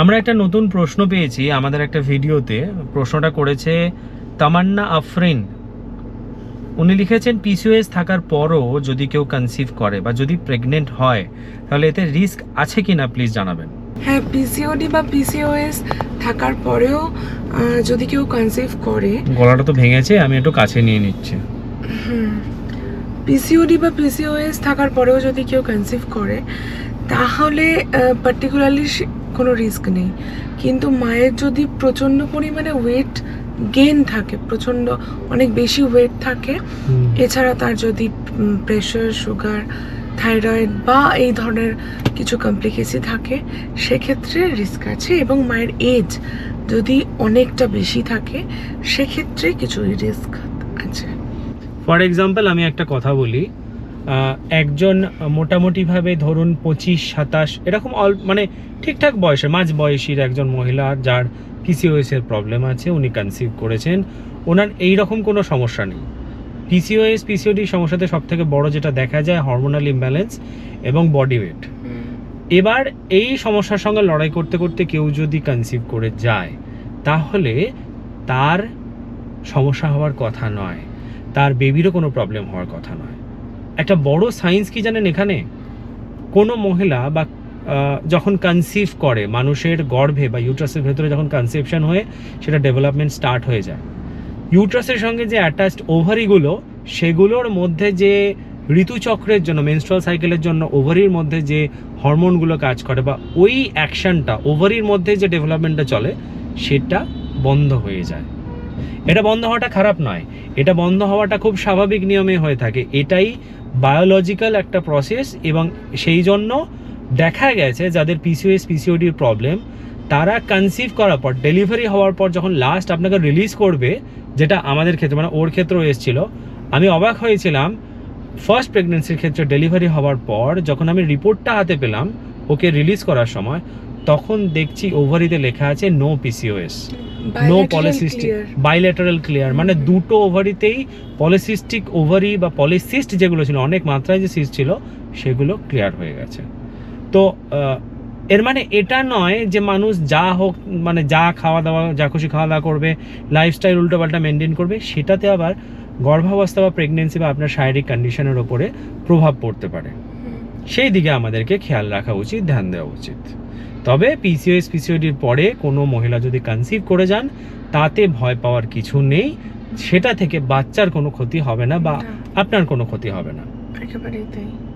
আমরা একটা নতুন প্রশ্ন পেয়েছি আমাদের একটা ভিডিওতে। প্রশ্নটা করেছে তামান্না আফরিন। উনি লিখেছেন পিসিওএস থাকার পরও যদি কেউ কনসিভ করে বা যদি প্রেগনেন্ট হয় তাহলে এতে রিস্ক আছে কি না প্লিজ জানাবেন। হ্যাঁ পিসিওডি বা পিসিওএস থাকার পরেও যদি কেউ কনসিভ করে গলাটা তো ভেঙেছে আমি একটু কাছে নিয়ে নিচ্ছি। পিসিওডি বা পিসিওএস থাকার পরেও যদি কেউ কনসিভ করে তাহলে পার্টিকুলারলি কোনো রিস্ক নেই। কিন্তু মায়ের যদি প্রচণ্ড পরিমাণে ওয়েট গেন থাকে প্রচণ্ড অনেক বেশি ওয়েট থাকে এছাড়া তার যদি প্রেশার সুগার থাইরয়েড বা এই ধরনের কিছু কমপ্লিকেসি থাকে সেক্ষেত্রে রিস্ক আছে এবং মায়ের এজ যদি অনেকটা বেশি থাকে সেক্ষেত্রে কিছু রিস্ক আছে। ফর এক্সাম্পল আমি একটা কথা বলি। একজন মোটামুটিভাবে ধরুন পঁচিশ সাতাশ এরকম অল মানে ঠিকঠাক বয়সের মাঝ বয়সীর একজন মহিলা যার পিসিওএসের প্রবলেম আছে উনি কনসিভ করেছেন। ওনার এই রকম কোনো সমস্যা নেই। পিসিওএস পিসিওডি সমস্যাতে সব থেকে বড় যেটা দেখা যায় হরমোনাল ইমব্যালেন্স এবং বডি ওয়েট এবার এই সমস্যার সঙ্গে লড়াই করতে করতে কেউ যদি কনসিভ করে যায় তাহলে তার সমস্যা হওয়ার কথা নয়। তার বেবিরও কোনো প্রবলেম হওয়ার কথা নয়। একটা বড় সায়েন্স কি জানেন এখানে? কোনো মহিলা বা যখন কনসিভ করে, মানুষের গর্ভে বা ইউট্রাসের ভেতরে যখন কনসেপশন হয়ে, সেটা ডেভেলপমেন্ট স্টার্ট হয়ে যায়। ইউট্রাসের সঙ্গে যে অ্যাটাচড ওভারিগুলো সেগুলোর মধ্যে যে ঋতুচক্রের জন্য মেনস্ট্রাল সাইকেলের জন্য ওভারির মধ্যে যে হরমোনগুলো কাজ করে বা ওই অ্যাকশনটা ওভারির মধ্যে যে ডেভেলপমেন্টটা চলে, সেটা বন্ধ হয়ে যায়। এটা বন্ধ হওয়াটা খারাপ নয়। এটা বন্ধ হওয়াটা খুব স্বাভাবিক নিয়মে হয়ে থাকে। এটাই বায়োলজিক্যাল একটা প্রসেস এবং সেই জন্য দেখা গেছে যাদের পিসিওএস পিসিওডির প্রবলেম তারা কনসিভ করার পর ডেলিভারি হওয়ার পর যখন লাস্ট আপনাকে রিলিজ করবে, যেটা আমাদের ক্ষেত্রে মানে ওর ক্ষেত্রেও এসেছিল, আমি অবাক হয়েছিলাম। ফার্স্ট প্রেগনেন্সির ক্ষেত্রে ডেলিভারি হওয়ার পর, যখন আমি রিপোর্টটা হাতে পেলাম, ওকে রিলিজ করার সময়, তখন দেখছি ওভারিতে লেখা আছে no PCOS no polycystic bilateral clear মানে দুটো ওভারিতেই পলিসিস্টিক ওভারি বা পলিসিস্ট যেগুলো ছিল অনেক মাত্রায় যে সিস্ট ছিল সেগুলো ক্লিয়ার হয়ে গেছে। তো এর মানে এটা নয় যে মানুষ যা হোক মানে যা খাওয়া দাওয়া যা খুশি খাওয়া দাওয়া করবে লাইফস্টাইল উল্টোপাল্টা মেনটেন করবে সেটাতে আবার গর্ভাবস্থা বা প্রেগনেন্সি বা আপনার শারীরিক কন্ডিশনের ওপরে প্রভাব পড়তে পারে। সেই দিকে আমাদেরকে খেয়াল রাখা উচিত ধ্যান দেওয়া উচিত। তবে পিসিওএস পিসিওডির পরে কোনো মহিলা যদি কনসিভ করে যান তাতে ভয় পাওয়ার কিছু নেই। সেটা থেকে বাচ্চার কোনো ক্ষতি হবে না বা আপনার কোনো ক্ষতি হবে না। একেবারেই তাই।